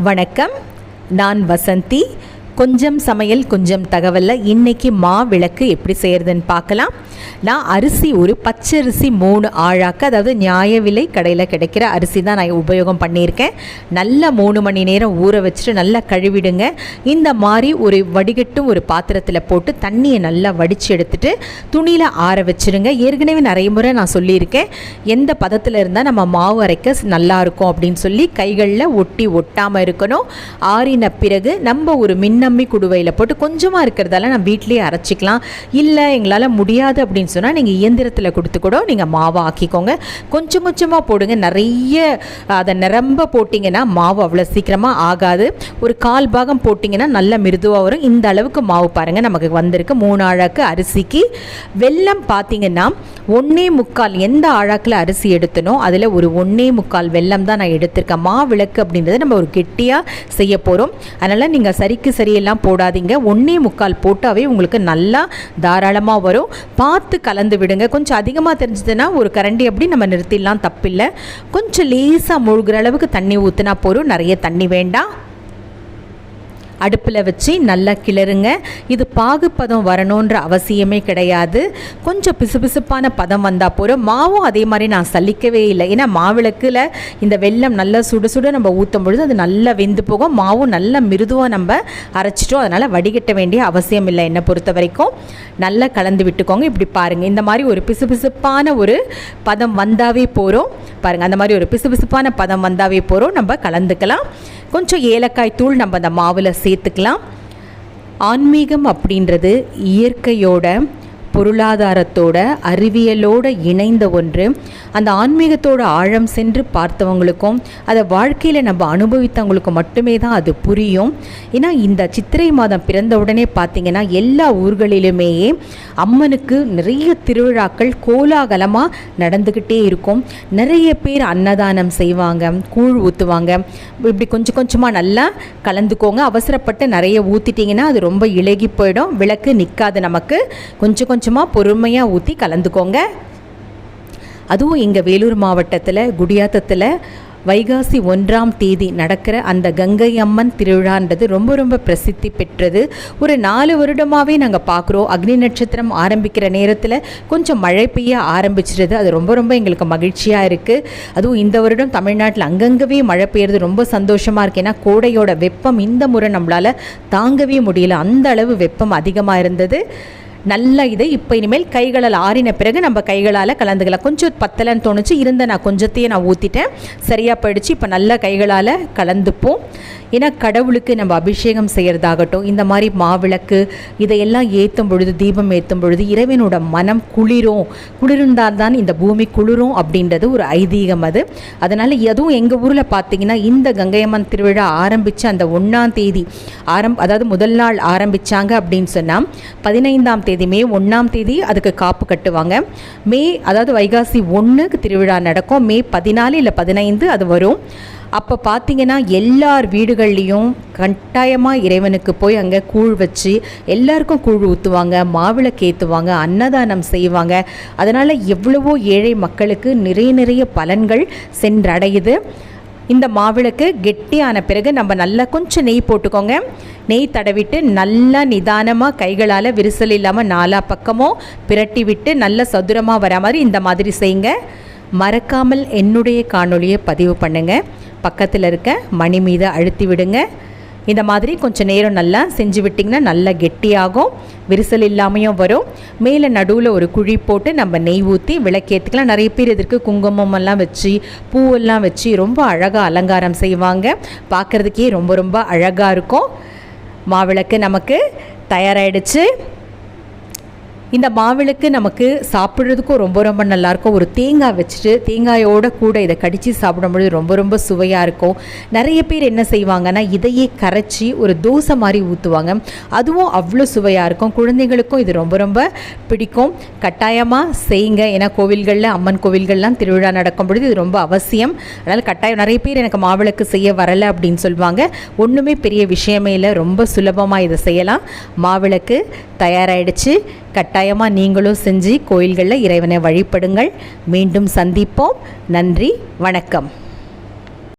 வணக்கம். நான் வசந்தி. கொஞ்சம் சமையல் கொஞ்சம் தகவலில். இன்னைக்கு மா விளக்கு எப்படி செய்கிறதுன்னு பார்க்கலாம். நான் அரிசி ஒரு பச்சரிசி மூணு ஆழாக்க அதாவது நியாய விலை கடையில் கிடைக்கிற அரிசி தான் நான் உபயோகம் பண்ணியிருக்கேன். நல்லா மூணு மணி நேரம் ஊற வச்சுட்டு நல்லா கழுவிடுங்க. இந்த மாதிரி ஒரு வடிகட்டும் ஒரு பாத்திரத்தில் போட்டு தண்ணியை நல்லா வடித்து எடுத்துட்டு துணியில் ஆற வச்சுருங்க. ஏற்கனவே நிறைய முறை நான் சொல்லியிருக்கேன். எந்த பதத்தில் இருந்தால் நம்ம மாவு அரைக்க நல்லாயிருக்கும் அப்படின்னு சொல்லி கைகளில் ஒட்டி ஒட்டாமல் இருக்கணும். ஆறின பிறகு நம்ம ஒரு மின்ன நம்பி குடுவையில் போட்டு கொஞ்சமாக இருக்கிறதால நான் வீட்லேயே அரைச்சிக்கலாம். இல்லை எங்களால் முடியாது அப்படின்னு சொன்னால் நீங்கள் இயந்திரத்தில் கொடுத்து கூட நீங்கள் மாவை ஆக்கிக்கோங்க. கொஞ்சம் கொஞ்சமாக போடுங்க. நிறைய அதை நிரம்ப போட்டிங்கன்னா மாவு அவ்வளோ சீக்கிரமாக ஆகாது. ஒரு கால் பாகம் போட்டிங்கன்னா நல்ல மிருதுவாக வரும். இந்த அளவுக்கு மாவு பாருங்கள் நமக்கு வந்திருக்கு மூணு ஆழாக்கு அரிசிக்கு. வெல்லம் பார்த்தீங்கன்னா ஒன்றே முக்கால் எந்த ஆழாக்கில் அரிசி எடுத்தனோ அதில் ஒரு ஒன்றே முக்கால் வெல்லம் தான் நான் எடுத்திருக்கேன். மா விளக்கு அப்படின்றது நம்ம ஒரு கெட்டியாக செய்ய போகிறோம் அதனால் நீங்கள் சரிக்கு சரியாக எல்லாம் போடாதீங்க. ஒன்றே முக்கால் போட்டாவே உங்களுக்கு நல்லா தாராளமாக வரும். பார்த்து கலந்து விடுங்க. கொஞ்சம் அதிகமாக தெரிஞ்சதுன்னா ஒரு கரண்டி அப்படி நம்ம நிறுத்திடலாம். தப்பில்லை. கொஞ்சம் லேசாக முழுகிற அளவுக்கு தண்ணி ஊற்றினா போதும். நிறைய தண்ணி வேண்டாம். அடுப்பில் வச்சு நல்லா கிளறுங்க. இது பாகுப்பதம் வரணுன்ற அவசியமே கிடையாது. கொஞ்சம் பிசுபிசுப்பான பதம் வந்தால் போகிறோம் மாவும் அதே மாதிரி நான் சலிக்கவே இல்லை. ஏன்னா மாவிளக்கில் இந்த வெல்லம் நல்லா சுட சுட நம்ம ஊற்றும் பொழுது அது நல்லா வெந்து போகும். மாவும் நல்லா மிருதுவாக நம்ம அரைச்சிட்டோம். அதனால் வடிகட்ட வேண்டிய அவசியம் இல்லை என்னை பொறுத்த வரைக்கும். நல்லா கலந்து விட்டுக்கோங்க. இப்படி பாருங்கள் இந்த மாதிரி ஒரு பிசுபிசுப்பான ஒரு பதம் வந்தாவே போகிறோம் பாருங்கள் அந்த மாதிரி ஒரு பிசுபிசுப்பான பதம் வந்தாவே போகிறோம் நம்ம கலந்துக்கலாம். கொஞ்சம் ஏலக்காய் தூள் நம்ம அந்த மாவில் சேர்த்துக்கலாம். ஆன்மீகம் அப்படின்றது இயற்கையோட பொருளாதாரத்தோட அறிவியலோட இணைந்த ஒன்று. அந்த ஆன்மீகத்தோட ஆழம் சென்று பார்த்தவங்களுக்கும் அதை வாழ்க்கையில் நம்ம அனுபவித்தவங்களுக்கும் மட்டுமே தான் அது புரியும். ஏன்னா இந்த சித்திரை மாதம் பிறந்த உடனே பார்த்திங்கன்னா எல்லா ஊர்களிலுமே அம்மனுக்கு நிறைய திருவிழாக்கள் கோலாகலமாக நடந்துக்கிட்டே இருக்கும். நிறைய பேர் அன்னதானம் செய்வாங்க கூழ் ஊற்றுவாங்க இப்படி கொஞ்சம் கொஞ்சமாக நல்லா கலந்துக்கோங்க. அவசரப்பட்டு நிறைய ஊற்றிட்டிங்கன்னா அது ரொம்ப இழகி போயிடும். விளக்கு நிற்காது நமக்கு. கொஞ்சம் கொஞ்சம் கொஞ்சமாக பொறுமையாக ஊற்றி கலந்துக்கோங்க. அதுவும் எங்கள் வேலூர் மாவட்டத்தில் குடியாத்தத்தில் வைகாசி ஒன்றாம் தேதி நடக்கிற அந்த கங்கை அம்மன் திருவிழான்றது ரொம்ப ரொம்ப பிரசித்தி பெற்றது. ஒரு நாலு வருடமாகவே நாங்கள் பார்க்குறோம் அக்னி நட்சத்திரம் ஆரம்பிக்கிற நேரத்தில் கொஞ்சம் மழை பெய்ய ஆரம்பிச்சிருது. அது ரொம்ப ரொம்ப எங்களுக்கு மகிழ்ச்சியாக இருக்குது அதுவும் இந்த வருடம் தமிழ்நாட்டில் அங்கங்கவே மழை பெய்யறது ரொம்ப சந்தோஷமாக இருக்குது ஏன்னா கோடையோட வெப்பம் இந்த முறை நம்மளால் தாங்கவே முடியல. அந்த அளவு வெப்பம் அதிகமாக இருந்தது. நல்ல இது இப்போ இனிமேல் கைகளால் ஆறின பிறகு நம்ம கைகளால் கலந்துக்கலாம் கொஞ்சம் பத்தலைன்னு தோணுச்சு. இருந்த நான் கொஞ்சத்தையே நான் ஊற்றிட்டேன் சரியாக போயிடுச்சு. இப்போ நல்ல கைகளால் கலந்துப்போம். ஏன்னா கடவுளுக்கு நம்ம அபிஷேகம் செய்கிறதாகட்டும் இந்த மாதிரி மாவிளக்கு இதையெல்லாம் ஏற்றும் பொழுது தீபம் ஏற்றும் பொழுது இறைவனோட மனம் குளிரும். குளிர்ந்தால் தான் இந்த பூமி குளிரும் அப்படின்றது ஒரு ஐதீகம் அது. அதனால் எதுவும் எங்கள் ஊரில் பார்த்தீங்கன்னா இந்த கங்கையம்மன் திருவிழா ஆரம்பித்த அந்த ஒன்றாம் தேதி ஆரம் அதாவது முதல் நாள் ஆரம்பித்தாங்க அப்படின்னு சொன்னால் பதினைந்தாம் தேதி மே ஒன்றாம் தேதி அதுக்கு காப்பு கட்டுவாங்க. மே அதாவது வைகாசி ஒன்றுக்கு திருவிழா நடக்கும். மே பதினாலு இல்லை பதினைந்து அது வரும். அப்போ பார்த்தீங்கன்னா எல்லார் வீடுகள்லேயும் கட்டாயமாக இறைவனுக்கு போய் அங்கே கூழ் வச்சு எல்லாருக்கும் கூழ் ஊற்றுவாங்க மாவிளக்கு ஏற்றுவாங்க அன்னதானம் செய்வாங்க. அதனால் எவ்வளவோ ஏழை மக்களுக்கு நிறைய நிறைய பலன்கள் சென்றடையுது. இந்த மாவிளக்கு கெட்டியான பிறகு நம்ம நல்லா கொஞ்சம் நெய் போட்டுக்கோங்க. நெய் தடவிட்டு நல்லா நிதானமாக கைகளால் விரிசல் இல்லாமல் நாலா பக்கமும் பிரட்டி விட்டு நல்ல சதுரமாக வர மாதிரி இந்த மாதிரி செய்யுங்க. மறக்காமல் என்னுடைய காணொலியை பதிவு பண்ணுங்கள் பக்கத்தில் இருக்க மணி மீது அழுத்தி விடுங்க. இந்த மாதிரி கொஞ்சம் நேரம் நல்லா செஞ்சு விட்டிங்கன்னா நல்லா கெட்டியாகும். விரிசல் இல்லாமையும் வரும். மேலே நடுவில் ஒரு குழி போட்டு நம்ம நெய் ஊற்றி விளக்கேற்றுக்கலாம் நிறைய பேர் இதற்கு குங்குமமெல்லாம் வச்சு பூவெல்லாம் வச்சு ரொம்ப அழகாக அலங்காரம் செய்வாங்க. பார்க்குறதுக்கே ரொம்ப ரொம்ப அழகாக இருக்கும். மாவிளக்கு நமக்கு தயாராகிடுச்சு இந்த மாவிளக்கு நமக்கு சாப்பிட்றதுக்கும் ரொம்ப ரொம்ப நல்லாயிருக்கும். ஒரு தேங்காய் வச்சுட்டு தேங்காயோட கூட இதை கடித்து சாப்பிடும்பொழுது ரொம்ப ரொம்ப சுவையாக இருக்கும். நிறைய பேர் என்ன செய்வாங்கன்னா இதையே கரைச்சி ஒரு தோசை மாதிரி ஊற்றுவாங்க அதுவும் அவ்வளோ சுவையாக இருக்கும். குழந்தைங்களுக்கும் இது ரொம்ப ரொம்ப பிடிக்கும். கட்டாயமாக செய்யுங்க. ஏன்னா கோவில்களில் அம்மன் கோவில்கள்லாம் திருவிழா நடக்கும் பொழுது இது ரொம்ப அவசியம். அதனால் கட்டாயம் நிறைய பேர் எனக்கு மாவிளக்கு செய்ய வரலை அப்படின்னு சொல்லுவாங்க. ஒன்றுமே பெரிய விஷயமே இல்லை. ரொம்ப சுலபமாக இதை செய்யலாம். மாவிளக்கு தயாராகிடுச்சு கட்டாயமாக நீங்களும் செஞ்சு கோயில்களில் இறைவனை வழிபடுங்கள். மீண்டும் சந்திப்போம். நன்றி வணக்கம்.